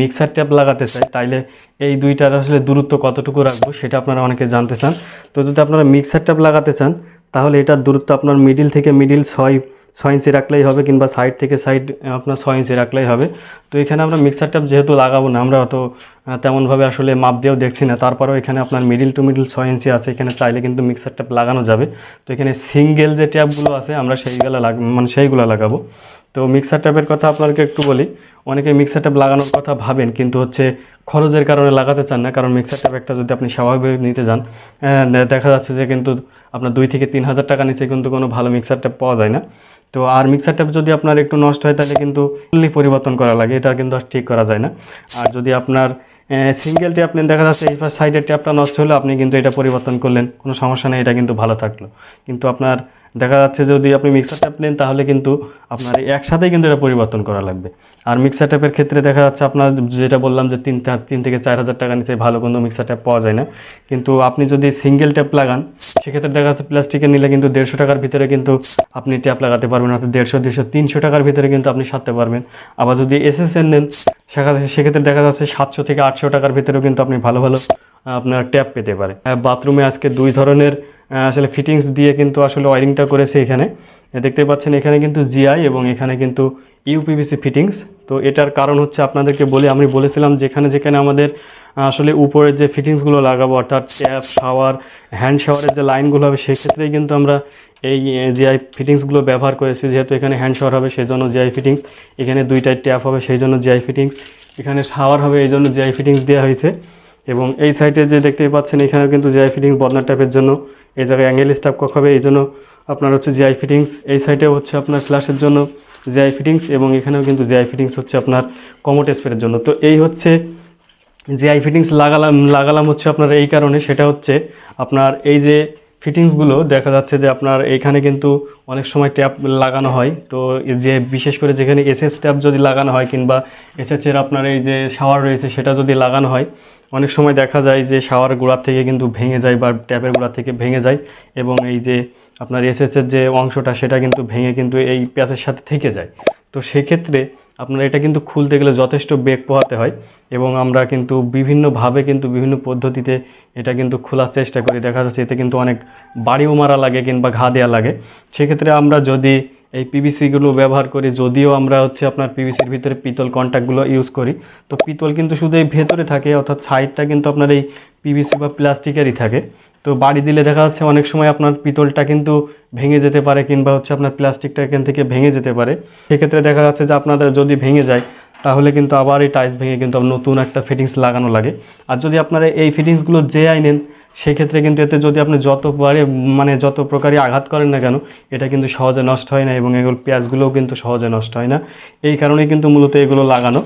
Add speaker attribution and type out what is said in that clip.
Speaker 1: Mixer tap লাগাতে চাই, তাইলে এই দুইটার আসলে দূরত্ব কতটুকু রাখব সেটা আপনারা অনেকে জানতে চান। তো যদি আপনারা মিক্সার ট্যাপ লাগাতে চান, তাহলে এটার দূরত্ব আপনার মিডিল থেকে মিডিল ছয় ছয় ইঞ্চি রাখলেই হবে কিংবা সাইড থেকে সাইড আপনার ছয় ইঞ্চি রাখলেই হবে। তো এখানে আমরা মিক্সার ট্যাপ যেহেতু লাগাবো না, আমরা অত তেমনভাবে আসলে মাপ দিয়েও দেখছি না। তারপরেও এখানে আপনার মিডিল টু মিডিল ছয় ইঞ্চি আছে, এখানে চাইলে কিন্তু মিক্সার ট্যাপ লাগানো যাবে। তো এখানে সিঙ্গেল যে ট্যাপগুলো আছে, আমরা সেইগুলো লাগ মানে সেইগুলো লাগাবো। তো মিক্সার ট্যাপের কথা আপনাকে একটু বলি। অনেকে মিক্সার ট্যাপ লাগানোর কথা ভাবেন, কিন্তু হচ্ছে খরচের কারণে লাগাতে চান না, কারণ মিক্সার ট্যাপ একটা যদি আপনি স্বাভাবিক নিতে যান দেখা যাচ্ছে যে কিন্তু আপনার দুই থেকে তিন হাজার টাকা নিচে কিন্তু কোনো ভালো মিক্সার ট্যাপ পাওয়া যায় না। তো আর মিক্সার ট্যাপ যদি আপনার একটু নষ্ট হয়, তাহলে কিন্তু পরিবর্তন করা লাগে, এটা কিন্তু আর ঠিক করা যায় না। আর যদি আপনার সিঙ্গেল ট্যাপ নেন, দেখা যাচ্ছে এই সাইডের ট্যাপটা নষ্ট হলে, আপনি কিন্তু এটা পরিবর্তন করলেন, কোনো সমস্যা নেই, এটা কিন্তু ভালো থাকল। কিন্তু আপনার, দেখা যাচ্ছে যদি আপনি মিক্সার ট্যাপ নেন, তাহলে কিন্তু আপনার একসাথেই কিন্তু এটা পরিবর্তন করা লাগবে। আর মিক্সার ট্যাপের ক্ষেত্রে দেখা যাচ্ছে আপনার, যেটা বললাম যে তিন তিন থেকে চার হাজার টাকা নিচে ভালো কোনো মিক্সার ট্যাপ পাওয়া যায় না। কিন্তু আপনি যদি সিঙ্গেল ট্যাপ লাগান, সেক্ষেত্রে দেখা যাচ্ছে প্লাস্টিকের নিলে কিন্তু দেড়শো টাকার ভিতরে কিন্তু আপনি ট্যাপ লাগাতে পারবেন, অর্থাৎ দেড়শো দেড়শো তিনশো টাকার ভিতরে কিন্তু আপনি সারতে পারবেন। আবার যদি এসএসএন নেন সেক্ষেত্রে দেখা যাচ্ছে সাতশো থেকে আটশো টাকার ভিতরেও কিন্তু আপনি ভালো ভালো আপনার ট্যাপ পেতে পারে বাথরুমে আজকে দুই ধরনের আসলে ফিটিংস দিয়ে কিন্তু আসলে ওয়ারিংটা করেছে এখানে। দেখতে পাচ্ছেন এখানে কিন্তু জিআই এবং এখানে কিন্তু ইউপিভিসি ফিটিংস তো এটার কারণ হচ্ছে আপনাদেরকে বলে, আমি বলেছিলাম যেখানে যেখানে আমাদের আসলে উপরের যে ফিটিংসগুলো লাগাবো, অর্থাৎ ট্যাপ শাওয়ার হ্যান্ড শাওয়ারের যে লাইনগুলো হবে, সেক্ষেত্রেই কিন্তু আমরা এই জিআই ফিটিংসগুলো ব্যবহার করেছি, যেহেতু এখানে হ্যান্ড শাওয়ার হবে সেই জন্য জিআই ফিটিংস এখানে দুইটাই ট্যাপ হবে সেই জন্য জিআই ফিটিংস এখানে শাওয়ার হবে এই জন্য জিআই ফিটিংস দেওয়া হয়েছে। এবং এই সাইডে যে দেখতেই পাচ্ছেন, এখানেও কিন্তু জিআই ফিটিংস বর্নার ট্যাপের জন্য এই জায়গায় অ্যাঙ্গেল স্টাফ কক হবে এই জন্য আপনার হচ্ছে জিআই ফিটিংস এই সাইডে হচ্ছে আপনার ফ্ল্যাশের জন্য জিআই ফিটিংস এবং এখানেও কিন্তু জিআই ফিটিংস হচ্ছে আপনার কমোট স্প্রের জন্য। তো এই হচ্ছে যে আই ফিটিংস লাগালাম লাগালাম হচ্ছে আপনার এই কারণে, সেটা হচ্ছে আপনার এই যে ফিটিংসগুলো দেখা যাচ্ছে যে আপনার এখানে কিন্তু অনেক সময় ট্যাপ লাগানো হয়। তো যে বিশেষ করে যেখানে এসএস ট্যাপ যদি লাগানো হয় কিংবা এসএস এর আপনার এই যে শাওয়ার রয়েছে সেটা যদি লাগানো হয়, অনেক সময় দেখা যায় যে শাওয়ার গোড়ার থেকে কিন্তু ভেঙে যায় বা ট্যাপের গোড়ার থেকে ভেঙে যায় এবং এই যে আপনার এসএস এর যে অংশটা সেটা কিন্তু ভেঙে কিন্তু এই প্যাচের সাথে থেকে যায়। তো সেক্ষেত্রে আপনার এটা কিন্তু খুলতে গেলে যথেষ্ট বেগ পোহাতে হয় এবং আমরা কিন্তু বিভিন্নভাবে কিন্তু বিভিন্ন পদ্ধতিতে এটা কিন্তু খোলার চেষ্টা করি। দেখা যাচ্ছে এতে কিন্তু অনেক বাড়িও মারা লাগে কিংবা ঘা দেওয়া লাগে। সেক্ষেত্রে আমরা যদি এই পিভিসিগুলো ব্যবহার করি, যদিও আমরা হচ্ছে আপনার পিভিসির ভিতরে পিতল কন্ট্যাক্টগুলো ইউজ করি। তো পিতল কিন্তু শুধু এই ভেতরে থাকে, অর্থাৎ সাইডটা কিন্তু আপনার এই পিভিসি বা প্লাস্টিকেরই থাকে। তো বাড়ি দিলে দেখা যাচ্ছে অনেক সময় আপনার পিতলটা কিন্তু ভেঙে যেতে পারে কিংবা হচ্ছে আপনার প্লাস্টিকটা এখান থেকে ভেঙে যেতে পারে। সেক্ষেত্রে দেখা যাচ্ছে যে আপনাদের যদি ভেঙে যায়, তাহলে কিন্তু আবার এই টাইলস ভেঙে কিন্তু নতুন একটা ফিটিংস লাগানো লাগে। আর যদি আপনারা এই ফিটিংসগুলো যে আই নেন সেক্ষেত্রে কিন্তু এতে যদি আপনি যত পারে মানে যত প্রকারই আঘাত করেন না কেন, এটা কিন্তু সহজে নষ্ট হয় না এবং এগুলো, পেঁয়াজগুলোও কিন্তু সহজে নষ্ট হয় না। এই কারণে কিন্তু মূলত এগুলো লাগানো।